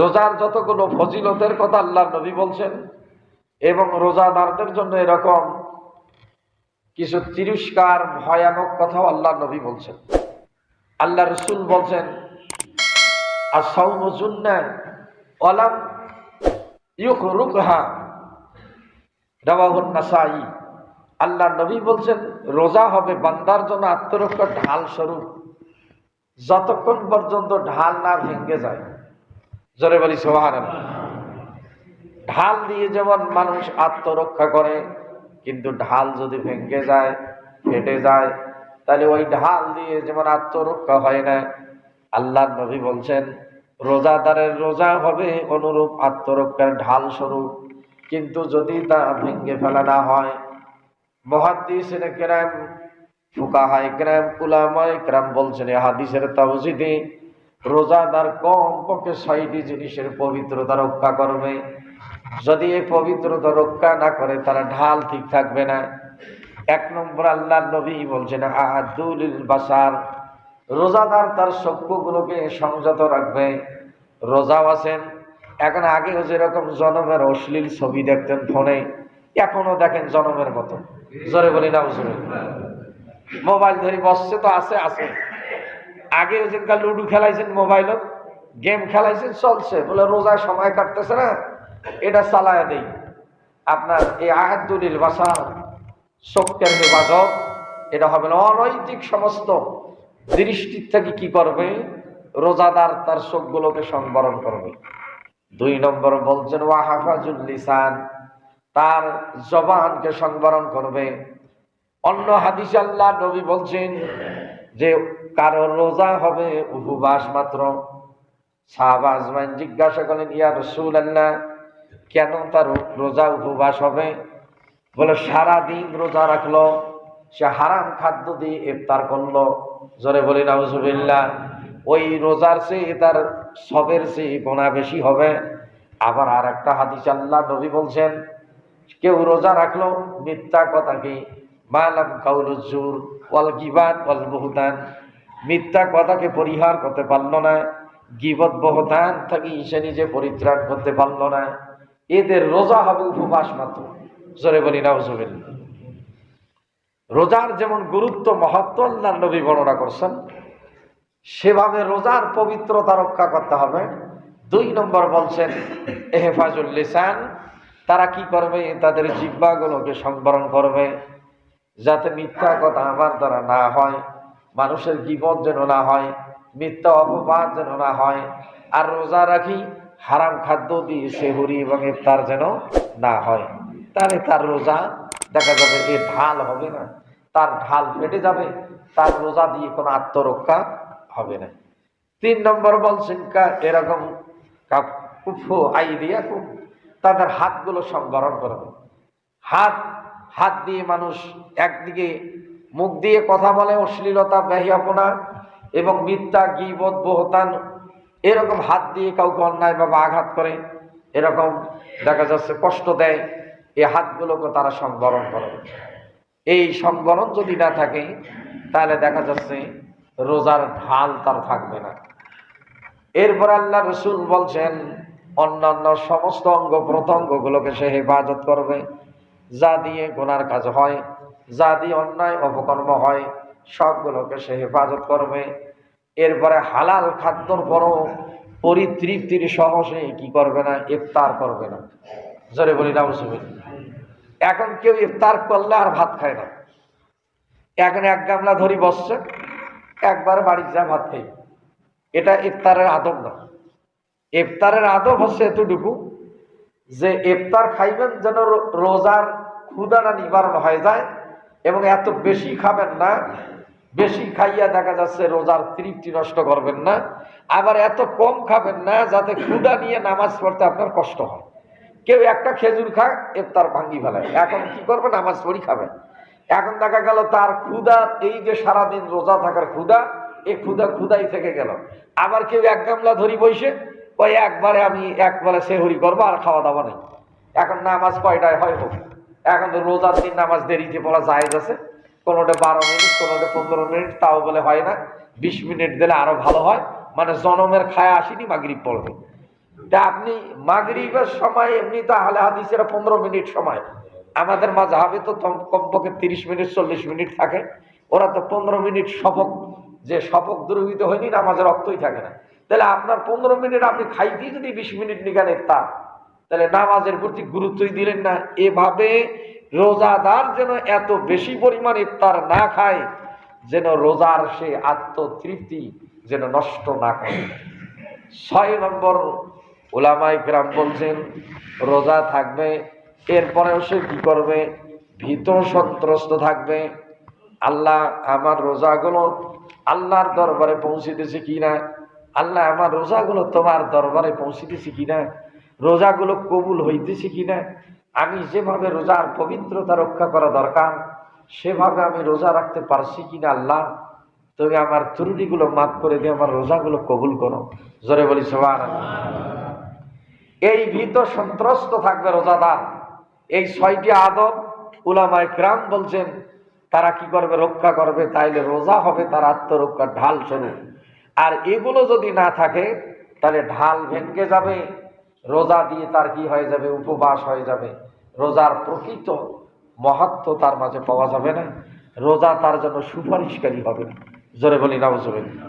রোজার যতগুলো ফজিলতের কথা আল্লাহ নবী বলছেন, এবং রোজাদারদের জন্য এরকম কিছু তিরস্কার, ভয়ানক কথাও আল্লাহ নবী বলছেন। আল্লাহ রসুল বলছেন আর সৌমজুন্না আল্লাহ নবী বলছেন, রোজা হবে বান্দার জন্য আত্মরক্ষার ঢাল স্বরূপ। যতক্ষণ পর্যন্ত ঢাল না ভেঙে যায়। জোরে বলি সোহান ঢাল দিয়ে যেমন মানুষ আত্মরক্ষা করে, কিন্তু ঢাল যদি ভেঙে যায়, ফেটে যায়, তাহলে ওই ঢাল দিয়ে যেমন আত্মরক্ষা হয় না আল্লাহ নবী বলছেন, রোজাদারের রোজা হবে অনুরূপ আত্মরক্ষার ঢাল স্বরূপ কিন্তু যদি তা ভেঙে ফেলা না হয় মহাদ্দিস কেরাম ফুকাহাই ক্রাম উলামাই ক্রাম বলছেন হাদিসের তাওজিদে রোজাদার কম পক্ষে ছয়টি জিনিসের পবিত্রতা রক্ষা করবে। যদি এই পবিত্রতা রক্ষা না করে তারা ঢাল ঠিক থাকবে না। এক নম্বর আল্লাহ নবী বলছেন আহাদুল বাসার। রোজাদার তার চক্ষুগুলোকে সংযত রাখবে। রোজাও আছেন। এখন আগেও যেরকম জনমের অশ্লীল ছবি দেখতেন ফোনে এখনও দেখেন জনমের মতো। জোরে বলি না মোবাইল ধরে বসছে তো আছে আছে। আগে যেটা লুডু খেলাইছেন মোবাইলত, গেম খেলাইছেন চলছে। বলে রোজায় সময় কাটতেছে না, এটা চালায় দেই। আপনার এই আহাদুলিল বাসা শোকের হেফাজত এটা হবে না অনৈতিক সমস্ত দৃষ্টির থেকে কি করবে? রোজাদার তার চোখগুলোকে সংবরণ করবে। দুই নম্বর বলছেন ওয়াহাফাজুল লিসান, তার জবানকে সংবরণ করবে। অন্য হাদিস আল্লাহ নবী বলছেন যে কারও রোজা হবে উপবাস মাত্র। শাহবাজমান জিজ্ঞাসা করেন ইয়া রসুল আল্লাহ কেন তার রোজা উপবাস হবে? বলে, সারাদিন রোজা রাখল, সে হারাম খাদ্য দিয়ে ইফতার করল। জোরে বলি, নাউজুবিল্লাহ, ওই রোজার চেয়ে তার সবের চেয়ে গোনা বেশি হবে। আবার আর একটা হাদিস আল্লাহ নবী বলছেন, কেউ রোজা রাখল, মিথ্যা কথা কি মালাম কাউলুজুর ওয়াল গিবাদ, ওয়াল বহুদান। মিথ্যা কথাকে পরিহার করতে পারল না। গিবত, বহুদান থেকে সে নিজে পরিত্রাণ করতে পারল না। এদের রোজা হবে উপবাস মাত্র। জোরে বলি না রোজার যেমন গুরুত্ব, মহত্ব আল্লাহ নবী বর্ণনা করছেন, সেভাবে রোজার পবিত্রতা রক্ষা করতে হবে। দুই নম্বর বলছেন, এহেফাজুল তারা কি করবে? তাদের জিব্বাগুলোকে সংবরণ করবে। যাতে মিথ্যা কথা আমার দ্বারা না হয়, মানুষের জীবন যেন না হয়, মিথ্যা অপবাদ যেন না হয়, আর রোজা রাখি, হারাম খাদ্য দিয়ে সেহুরি এবং ইফতার যেন না হয়। তাহলে তার রোজা দেখা যাবে এ ঢাল হবে না। তার ঢাল ফেটে যাবে, তার রোজা দিয়ে কোনো আত্মরক্ষা হবে না। তিন নম্বর বলছেন এরকম কুফু আই দিয়া তাদের হাতগুলো সংবরণ করবে হাত হাত দিয়ে মানুষ একদিকে মুখ দিয়ে কথা বলে, অশ্লীলতা, ব্যাহিয়াপনা এবং মিথ্যা, গিবত, বহতান, এরকম হাত দিয়ে কাউকে অন্যায় বা আঘাত করে, এরকম দেখা যাচ্ছে কষ্ট দেয় এই হাতগুলোকে তারা সংবরণ করবে এই সংবরণ যদি না থাকে, তাহলে দেখা যাচ্ছে রোজার ঢাল তার থাকবে না। এরপর আল্লাহ রসুল বলছেন, অন্যান্য সমস্ত অঙ্গ প্রত্যঙ্গগুলোকে সে হেফাজত করবে। যা দিয়ে গোনার কাজ হয়, যা দিয়ে অন্যায় অপকর্ম হয়, সবগুলোকে সে হেফাজত করবে। এরপরে হালাল খাদ্যর পরও পরিতৃপ্তির সহ সে কি করবে না, ইফতার করবে না। জোরে বলি না এখন কেউ ইফতার করলে আর ভাত খায় না। এখন এক গামলা ধরি বসছে, একবার বাড়ির যা ভাত খাই। এটা ইফতারের আদব না। ইফতারের আদব হচ্ছে এতটুকু যে ইফতার খাইবেন যেন রোজার ক্ষুদাটা নিবারণ হয়ে যায় এবং এত বেশি খাবেন না, বেশি খাইয়া দেখা যাচ্ছে রোজার তৃপ্তি নষ্ট করবেন না, আবার এত কম খাবেন না যাতে ক্ষুদা নিয়ে নামাজ পড়তে আপনার কষ্ট হয়। কেউ একটা খেজুর খায় ইফতার ভাঙ্গি ফেলায় এখন কি করবে? নামাজ পড়ি খাবে। এখন দেখা গেল তার ক্ষুদা এই যে সারাদিন রোজা থাকার ক্ষুদা এই ক্ষুদা ক্ষুদাই থেকে গেল। আবার কেউ এক গামলা ধরি বসে ওই একবারে আমি একবারে সেহরি করব, আর খাওয়া দাওয়া নেই। এখন নামাজ কয়টায় হয় হোক? এখন তো রোজার দিন নামাজ দেরিতে পড়া জায়েজ আছে। কোনোটা বারো মিনিট, কোনোটা পনেরো মিনিট, তাও বলে হয় না। বিশ মিনিট দিলে আরও ভালো হয়। মানে জনমের খায় আসেনি, মাগরিব পড়বে। তা আপনি মাগরিবের সময় এমনি তো আহলে হাদিসের পনেরো মিনিট সময়। আমাদের মাঝে হবে তো কমপক্ষে তিরিশ মিনিট, চল্লিশ মিনিট থাকে। ওরা তো পনেরো মিনিট শপক যে শপক দুর্বৃত হয়নি, নামাজের রক্তই থাকে না। তাহলে আপনার পনেরো মিনিট আপনি খাইতেই যদি বিশ মিনিট নিগান তা তাহলে নামাজের প্রতি গুরুত্বই দিলেন না। এভাবে রোজাদার যেন এত বেশি পরিমাণ ইফতার না খায়, যেন রোজার সে আত্মতৃপ্তি যেন নষ্ট না করে। ছয় নম্বর ওলামাই গ্রাম বলছেন, রোজা থাকবে, এরপরেও সে কি করবে? ভীত সন্ত্রস্ত থাকবে। আল্লাহ আমার রোজাগুলো আল্লাহর দরবারে পৌঁছিতেছে কিনা? আল্লাহ আমার রোজাগুলো তোমার দরবারে পৌঁছিতেছে কিনা? রোজাগুলো কবুল হইতেছে কিনা? আমি যেভাবে রোজার পবিত্রতা রক্ষা করা দরকার, সেভাবে আমি রোজা রাখতে পারছি কিনা আল্লাহ? তুমি আমার ত্রুটিগুলো মাফ করে দিয়ে আমার রোজাগুলো কবুল করো। জোরে বলি সবার এই ভীত সন্ত্রস্ত থাকবে রোজাদার। এই ছয়টি আদব উলামায় ক্রাম বলছেন, তারা কি করবে? রক্ষা করবে, তাইলে রোজা হবে, তার আত্মরক্ষার ঢাল স্বরূপ। আর এগুলো যদি না থাকে, তাহলে ঢাল ভেঙে যাবে। রোজা দিয়ে তার কি হয়ে যাবে? উপবাস হয়ে যাবে। রোজার প্রকৃত মহাত্ম তার মাঝে পাওয়া যাবে না। রোজা তার জন্য সুপারিশকারী হবে জোরে বলি না